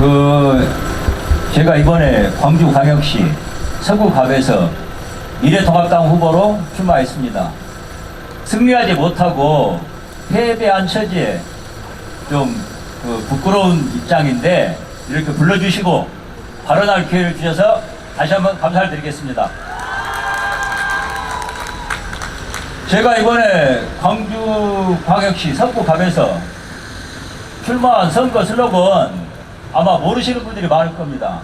그 제가 이번에 광주광역시 서구갑에서 미래통합당 후보로 출마했습니다. 승리하지 못하고 패배한 처지에 좀 그 부끄러운 입장인데 이렇게 불러주시고 발언할 기회를 주셔서 다시 한번 감사를 드리겠습니다. 제가 이번에 광주광역시 서구갑에서 출마한 선거 슬로건 아마 모르시는 분들이 많을 겁니다.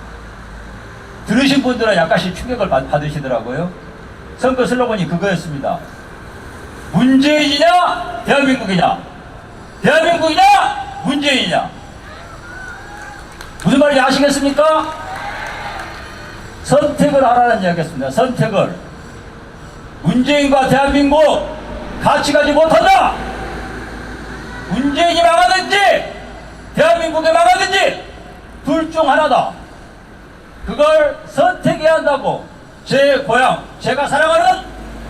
들으신 분들은 약간씩 충격을 받- 받으시더라고요. 선거 슬로건이 그거였습니다. 문재인이냐 대한민국이냐 대한민국이냐 문재인이냐 무슨 말인지 아시겠습니까? 선택을 하라는 이야기였습니다. 선택을 문재인과 대한민국 같이 가지 못한다. 문재인이 망하든지 대한민국이 망하든지 둘 중 하나다. 그걸 선택해야 한다고 제 고향, 제가 사랑하는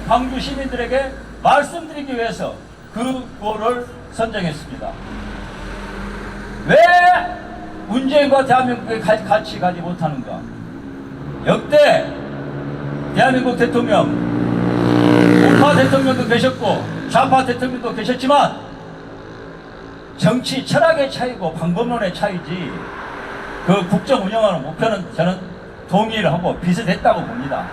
광주 시민들에게 말씀드리기 위해서 그 구호를 선정했습니다. 왜 문재인과 대한민국이 가- 같이 가지 못하는가? 역대 대한민국 대통령, 우파 대통령도 계셨고 좌파 대통령도 계셨지만 정치 철학의 차이고 방법론의 차이지 그 국정 운영하는 목표는 저는 동의를 하고 비슷했다고 봅니다.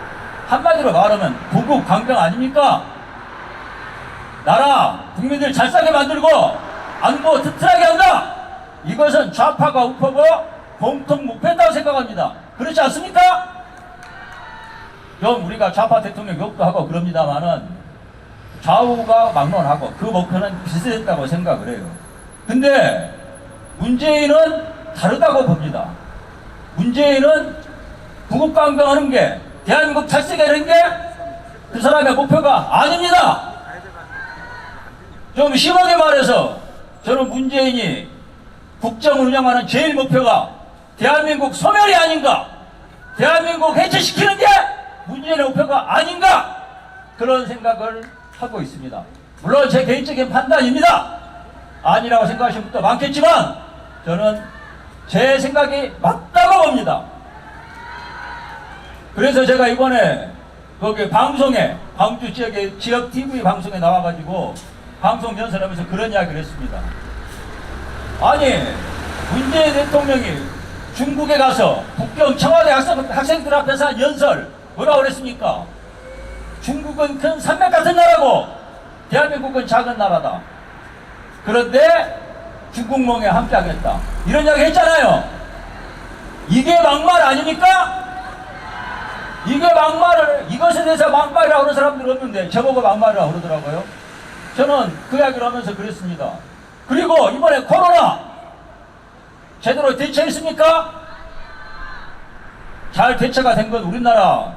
한마디로 말하면 부국 강병 아닙니까? 나라 국민들 잘 살게 만들고 안보 튼튼하게 한다. 이것은 좌파가 우파가 공통 목표였다고 생각합니다. 그렇지 않습니까? 좀 우리가 좌파 대통령 욕도 하고 그럽니다만은 좌우가 막론하고 그 목표는 비슷했다고 생각을 해요. 근데 문재인은 다르다고 봅니다. 문재인은 부국강병하는 게 대한민국 탈세게 하는 게 그 사람의 목표가 아닙니다. 좀 심하게 말해서 저는 문재인이 국정을 운영하는 제일 목표가 대한민국 소멸이 아닌가 대한민국 해체시키는 게 문재인의 목표가 아닌가 그런 생각을 하고 있습니다. 물론 제 개인적인 판단입니다. 아니라고 생각하시는 분도 많겠지만 저는 제 생각이 맞다고 봅니다. 그래서 제가 이번에 거기 방송에 광주 지역의 지역 TV 방송에 나와가지고 방송 연설하면서 그런 이야기를 했습니다. 아니 문재인 대통령이 중국에 가서 북경 청와대 학생, 학생들 앞에서 한 연설 뭐라고 그랬습니까? 중국은 큰 산맥 같은 나라고 대한민국은 작은 나라다. 그런데 중국몽에 함께하겠다. 이런 이야기 했잖아요. 이게 막말 아닙니까? 이게 막말을, 이것에 대해서 막말이라고 하는 사람들 없는데, 저보고 막말이라고 그러더라고요. 저는 그 이야기를 하면서 그랬습니다. 그리고 이번에 코로나, 제대로 대처했습니까? 잘 대처가 된 건 우리나라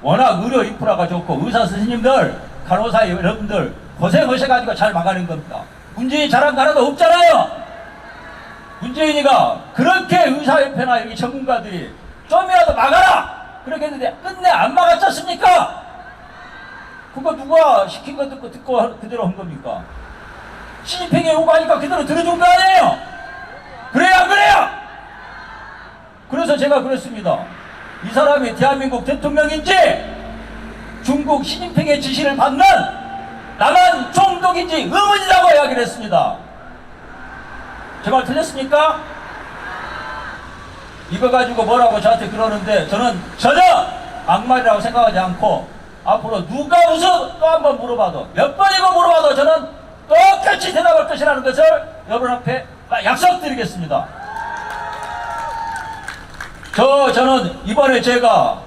워낙 의료 인프라가 좋고 의사 선생님들, 간호사 여러분들 고생하셔가지고 잘 막아낸 겁니다. 거 하나도 없잖아요. 문재인이가 그렇게 의사협회나 여기 전문가들이 좀이라도 막아라! 그렇게 했는데 끝내 안 막았지 않습니까? 그거 누가 시킨 거 듣고 듣고 하- 그대로 한 겁니까? 시진핑이 요구하니까 그대로 들어준 거 아니에요? 그래요 안 그래요? 그래서 제가 그랬습니다. 이 사람이 대한민국 대통령인지 중국 시진핑의 지시를 받는 남한 총독인지 의문이라고 이야기를 했습니다. 제 말 틀렸습니까? 이거 가지고 뭐라고 저한테 그러는데 저는 전혀 악말이라고 생각하지 않고 앞으로 누가 무슨 또 한 번 물어봐도 몇 번이고 물어봐도 저는 똑같이 대답할 것이라는 것을 여러분 앞에 약속드리겠습니다. 저 저는 이번에 제가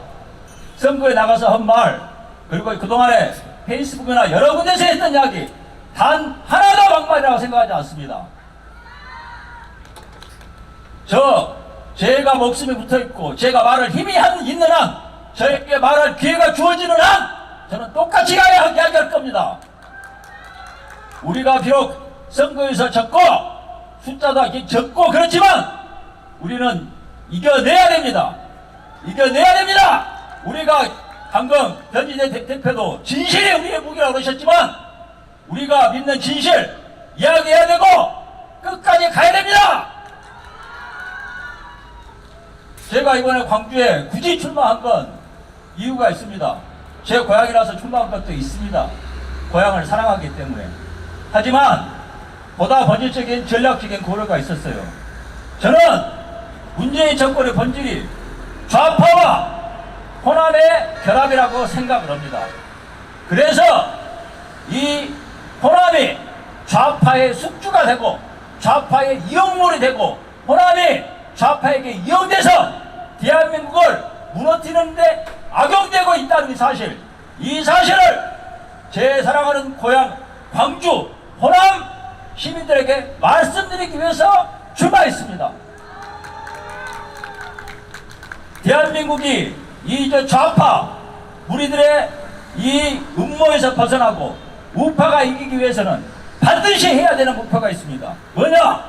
선거에 나가서 한 말 그리고 그동안에 페이스북이나 여러 군데서 했던 이야기 단 하나도 막말이라고 생각하지 않습니다. 저 제가 목숨이 붙어 있고 제가 말할 힘이 한 있는 한 저에게 말할 기회가 주어지는 한 저는 똑같이 가야 하게 할 겁니다. 우리가 비록 선거에서 졌고 숫자도 적고 그렇지만 우리는 이겨내야 됩니다. 이겨내야 됩니다. 우리가 방금 변진의 대- 대표도 진실이 우리의 무기라고 그러셨지만 우리가 믿는 진실 이야기해야 되고 끝까지 가야 됩니다. 제가 이번에 광주에 굳이 출마한 건 이유가 있습니다. 제 고향이라서 출마한 것도 있습니다. 고향을 사랑하기 때문에. 하지만 보다 본질적인 전략적인 고려가 있었어요. 저는 문재인 정권의 본질이 좌파와 호남의 결합이라고 생각을 합니다. 그래서 이 호남이 좌파의 숙주가 되고 좌파의 이용물이 되고 호남이 좌파에게 이용돼서 대한민국을 무너뜨리는데 악용되고 있다는 이 사실 이 사실을 제 사랑하는 고향 광주 호남 시민들에게 말씀드리기 위해서 출마했습니다. 대한민국이 이저 좌파 우리들의 이 음모에서 벗어나고 우파가 이기기 위해서는 반드시 해야 되는 목표가 있습니다. 뭐냐?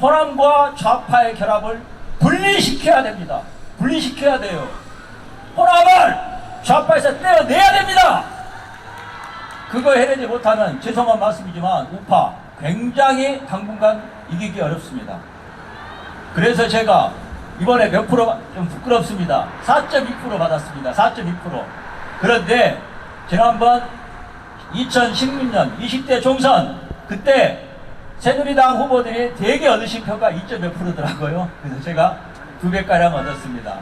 호남과 좌파의 결합을 분리시켜야 됩니다. 분리시켜야 돼요. 호남을 좌파에서 떼어내야 됩니다. 그거 해내지 못하면 죄송한 말씀이지만 우파 굉장히 당분간 이기기 어렵습니다. 그래서 제가 이번에 몇 프로 좀 부끄럽습니다. 4.2% 받았습니다. 4.2%. 그런데 지난번 2016년 20대 총선 그때 새누리당 후보들이 대개 얻으신 표가 2.몇 프로더라고요. 그래서 제가 두 배가량 얻었습니다.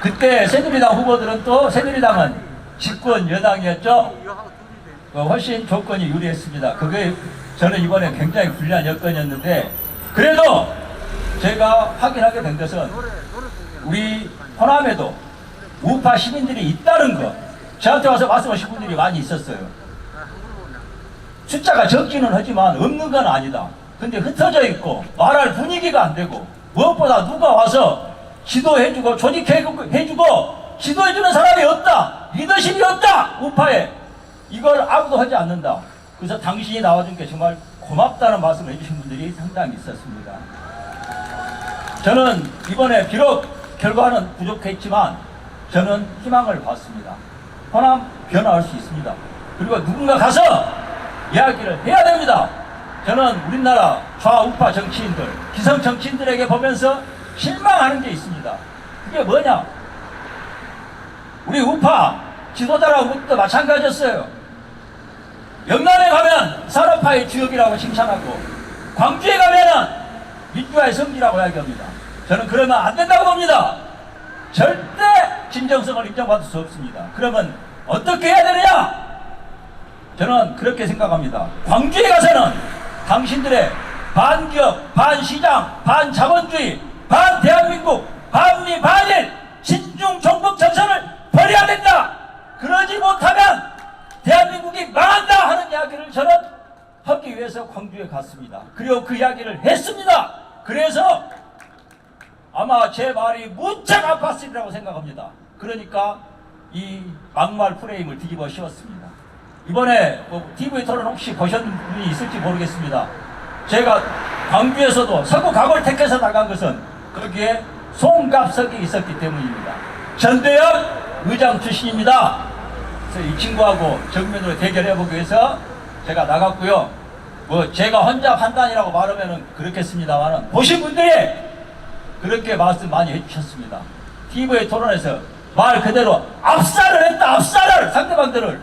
그때 새누리당 후보들은 또 새누리당은 집권 여당이었죠. 어, 훨씬 조건이 유리했습니다. 그게 저는 이번에 굉장히 불리한 여건이었는데 그래도 제가 확인하게 된 것은 우리 호남에도 우파 시민들이 있다는 거 저한테 와서 말씀하신 분들이 많이 있었어요. 숫자가 적기는 하지만 없는 건 아니다. 근데 흩어져 있고 말할 분위기가 안 되고 무엇보다 누가 와서 지도해주고 조직해주고 지도해주는 사람이 없다. 리더십이 없다. 우파에 이걸 아무도 하지 않는다. 그래서 당신이 나와준 게 정말 고맙다는 말씀을 해주신 분들이 상당히 있었습니다. 저는 이번에 비록 결과는 부족했지만 저는 희망을 봤습니다. 호남 변화할 수 있습니다. 그리고 누군가 가서 이야기를 해야 됩니다. 저는 우리나라 좌우파 정치인들, 기성 정치인들에게 보면서 실망하는 게 있습니다. 그게 뭐냐? 우리 우파 지도자라고 마찬가지였어요. 영남에 가면 산업화의 주역이라고 칭찬하고 광주에 가면은 민주화의 성지라고 이야기합니다. 저는 그러면 안 된다고 봅니다. 절대 진정성을 인정받을 수 없습니다. 그러면 어떻게 해야 되느냐? 저는 그렇게 생각합니다. 광주에 가서는 당신들의 반기업, 반시장, 반자본주의, 반대한민국, 반미, 반일, 정복 정선을 버려야 된다! 그러지 못하면 대한민국이 망한다! 하는 이야기를 저는 하기 위해서 광주에 갔습니다. 그리고 그 이야기를 했습니다. 그래서 아마 제 말이 무척 아팠으리라고 생각합니다. 그러니까 이 막말 프레임을 뒤집어 씌웠습니다. 이번에 뭐 TV 토론 혹시 보셨는 분이 있을지 모르겠습니다. 제가 광주에서도 서구 각오를 택해서 나간 것은 거기에 송갑석이 있었기 때문입니다. 전대엽 의장 출신입니다. 그래서 이 친구하고 정면으로 대결해보기 위해서 제가 나갔고요. 뭐 제가 혼자 판단이라고 말하면 그렇겠습니다만은 보신 분들이 그렇게 말씀 많이 해주셨습니다. TV의 토론에서 말 그대로 압살을 했다, 압살을! 상대방들을.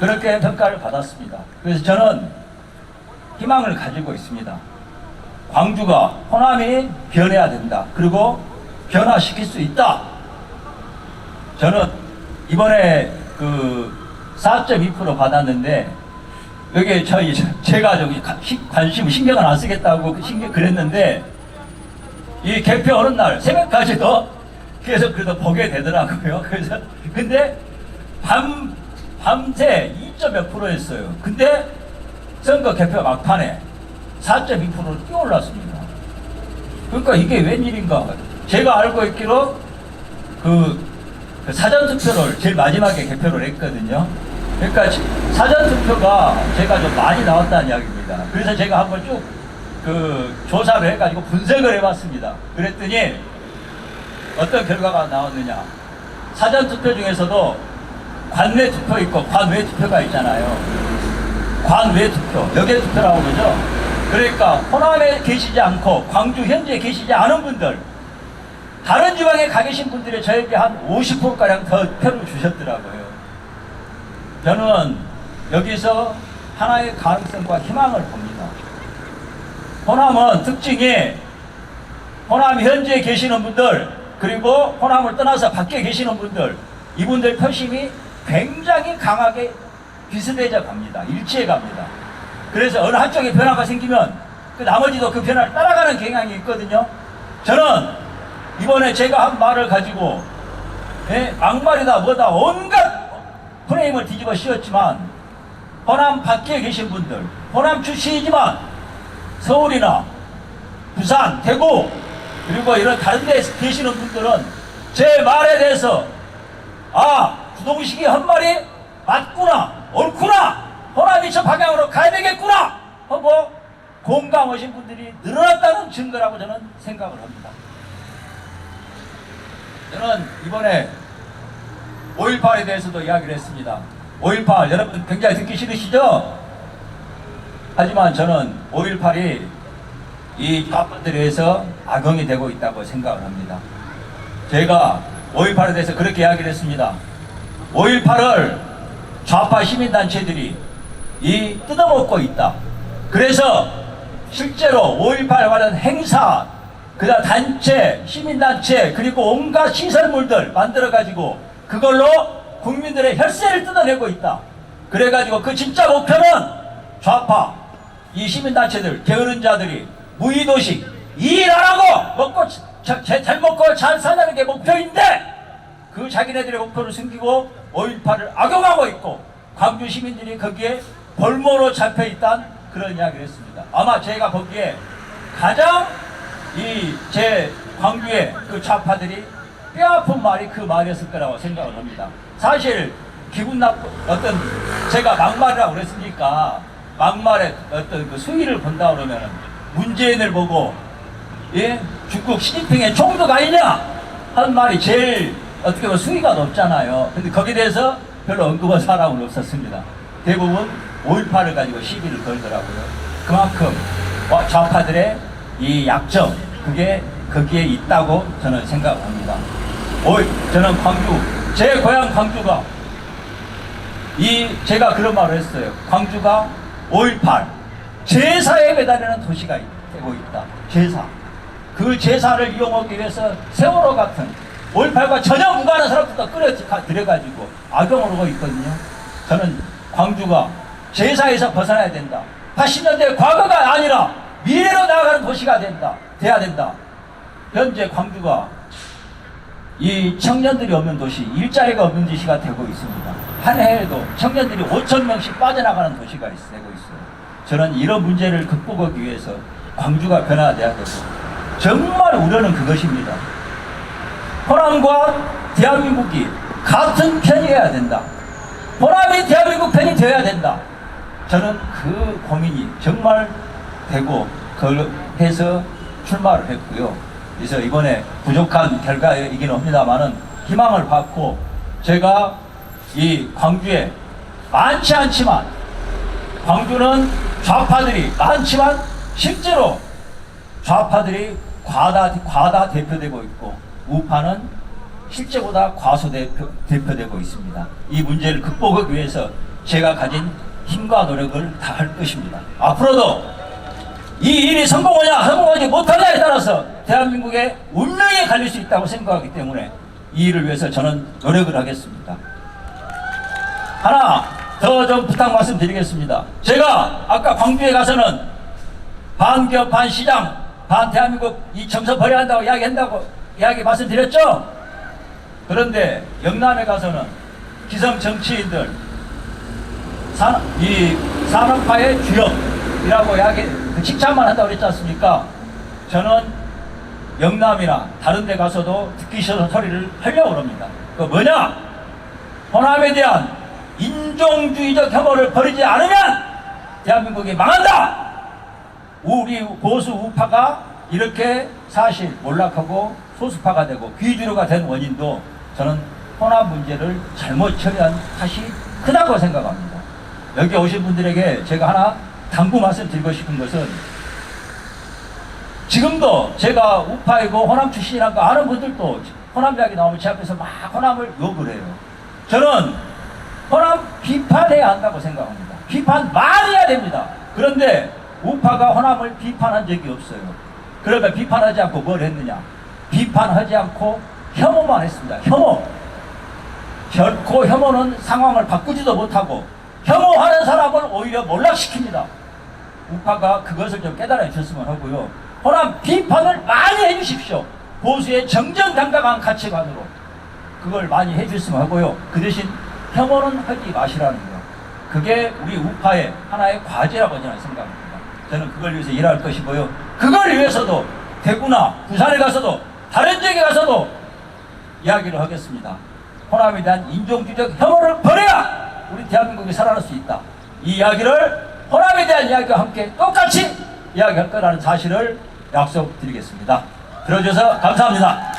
그렇게 평가를 받았습니다. 그래서 저는 희망을 가지고 있습니다. 광주가 호남이 변해야 된다. 그리고 변화시킬 수 있다. 저는 이번에 그 4.2% 받았는데 여기 저희 제가 저기 관심 신경을 안 쓰겠다고 그 신경 그랬는데 이 개표 오는 날 새벽까지도 계속 그래도 보게 되더라고요. 그래서 근데 밤 밤새 2.몇 프로였어요. 근데 선거 개표 막판에 4.2%로 뛰어올랐습니다. 그러니까 이게 웬일인가? 제가 알고 있기로 그, 그 사전 투표를 제일 마지막에 개표를 했거든요. 그러니까 지- 사전 투표가 제가 좀 많이 나왔다는 이야기입니다. 그래서 제가 한번 쭉 그 조사를 해가지고 분석을 해봤습니다. 그랬더니 어떤 결과가 나왔느냐. 사전투표 중에서도 관내 투표 있고 관외 투표가 있잖아요. 관외 투표, 역외 투표라고 그러죠. 그러니까 호남에 계시지 않고 광주 현지에 계시지 않은 분들 다른 지방에 가 계신 분들이 저에게 한 50%가량 더 표를 주셨더라고요. 저는 여기서 하나의 가능성과 희망을 봅니다. 호남은 특징이 호남 현지에 계시는 분들 그리고 호남을 떠나서 밖에 계시는 분들 이분들 표심이 굉장히 강하게 비슷해져 갑니다. 일치해 갑니다. 그래서 어느 한쪽에 변화가 생기면 그 나머지도 그 변화를 따라가는 경향이 있거든요. 저는 이번에 제가 한 말을 가지고 예, 막말이다 뭐다 온갖 프레임을 뒤집어 씌웠지만 호남 밖에 계신 분들 호남 출신이지만 서울이나 부산, 대구 그리고 이런 다른 데 계시는 분들은 제 말에 대해서 아 구동식이 한 말이 맞구나 옳구나 호남이 저 방향으로 가야 되겠구나 하고 공감하신 분들이 늘어났다는 증거라고 저는 생각을 합니다. 저는 이번에 5.18에 대해서도 이야기를 했습니다. 5.18 여러분 굉장히 듣기 싫으시죠? 하지만 저는 5.18이 이 좌파들에 의해서 악용이 되고 있다고 생각을 합니다. 제가 5.18에 대해서 그렇게 이야기를 했습니다. 5.18을 좌파 시민단체들이 이 뜯어먹고 있다. 그래서 실제로 5.18 관련 행사, 그다음 단체, 시민단체, 그리고 온갖 시설물들 만들어가지고 그걸로 국민들의 혈세를 뜯어내고 있다. 그래가지고 그 진짜 목표는 좌파, 이 시민단체들, 게으른 자들이 무의도식, 일안 하고 먹고, 잘 먹고 잘 사는 게 목표인데 그 자기네들의 목표를 숨기고 5.18을 악용하고 있고 광주 시민들이 거기에 볼모로 잡혀 있다는 그런 이야기를 했습니다. 아마 제가 보기에 가장 이 제 광주의 그 좌파들이 뼈아픈 말이 그 말이었을 거라고 생각을 합니다. 사실 기분 나쁜 어떤 제가 막말이라고 그랬으니까 막말의 어떤 그 수위를 본다 그러면 문재인을 보고 예 중국 시진핑의 총독 아니냐 하는 말이 제일 어떻게 보면 수위가 높잖아요. 근데 거기에 대해서 별로 언급한 사람은 없었습니다. 대부분 5.18을 가지고 시비를 걸더라고요. 그만큼 와, 좌파들의 이 약점 그게 거기에 있다고 저는 생각합니다. 오, 저는 광주 제 고향 광주가 이 제가 그런 말을 했어요. 광주가 5.18 제사에 매달리는 도시가 있- 되고 있다. 제사. 그 제사를 이용하기 위해서 세월호 같은 5.18과 전혀 무관한 사람들도 끌어들여가지고 악용을 하고 있거든요. 저는 광주가 제사에서 벗어나야 된다. 80년대 과거가 아니라 미래로 나아가는 도시가 된다. 돼야 된다. 현재 광주가 이 청년들이 없는 도시, 일자리가 없는 도시가 되고 있습니다. 한 해에도 청년들이 5천 명씩 빠져나가는 도시가 있- 되고 있어요. 저는 이런 문제를 극복하기 위해서 광주가 변화돼야 되고 정말 우려는 그것입니다. 호남과 대한민국이 같은 편이어야 된다. 호남이 대한민국 편이 되어야 된다. 저는 그 고민이 정말 되고 그걸 해서 출마를 했고요. 그래서 이번에 부족한 결과이긴 합니다만은 희망을 받고 제가 이 광주에 많지 않지만 광주는 좌파들이 많지만 실제로 좌파들이 과다, 과다 대표되고 있고 우파는 실제보다 과소 대표, 대표되고 있습니다. 이 문제를 극복하기 위해서 제가 가진 힘과 노력을 다할 것입니다. 앞으로도 이 일이 성공하냐 성공하지 못하냐에 따라서 대한민국의 운명이 갈릴 수 있다고 생각하기 때문에 이 일을 위해서 저는 노력을 하겠습니다. 하나 더 좀 부탁 말씀드리겠습니다. 제가 아까 광주에 가서는 반기업 반시장 반 대한민국 이 정서 버려야 한다고 이야기한다고 이야기 말씀드렸죠? 그런데 영남에 가서는 기성 정치인들 산, 이 산업화의 주역이라고 이야기 그 칭찬만 한다고 그랬지 않습니까? 저는 영남이나 다른 데 가서도 듣기 싫어서 소리를 하려고 합니다. 그 뭐냐? 호남에 대한 인종주의적 혐오를 버리지 않으면 대한민국이 망한다! 우리 보수 우파가 이렇게 사실 몰락하고 소수파가 되고 귀주류가 된 원인도 저는 호남 문제를 잘못 처리한 탓이 크다고 생각합니다. 여기 오신 분들에게 제가 하나 당부 말씀드리고 싶은 것은 지금도 제가 우파이고 호남 출신이라는 거 아는 분들도 호남 이야기 나오면 제 앞에서 막 호남을 욕을 해요. 저는 호남 비판해야 한다고 생각합니다. 비판 많이 해야 됩니다. 그런데 우파가 호남을 비판한 적이 없어요. 그러면 비판하지 않고 뭘 했느냐? 비판하지 않고 혐오만 했습니다. 혐오. 결코 혐오는 상황을 바꾸지도 못하고 혐오하는 사람을 오히려 몰락시킵니다. 우파가 그것을 좀 깨달아 주셨으면 하고요. 호남 비판을 많이 해주십시오. 보수의 정정당당한 가치관으로 그걸 많이 해주셨으면 하고요. 그 대신 혐오는 하지 마시라는 거. 그게 우리 우파의 하나의 과제라고 저는 생각합니다. 저는 그걸 위해서 일할 것이고요. 그걸 위해서도 대구나 부산에 가서도 다른 지역에 가서도 이야기를 하겠습니다. 호남에 대한 인종주적 혐오를 버려야 우리 대한민국이 살아날 수 있다. 이 이야기를 호남에 대한 이야기와 함께 똑같이 이야기할 거라는 사실을 약속드리겠습니다. 들어주셔서 감사합니다.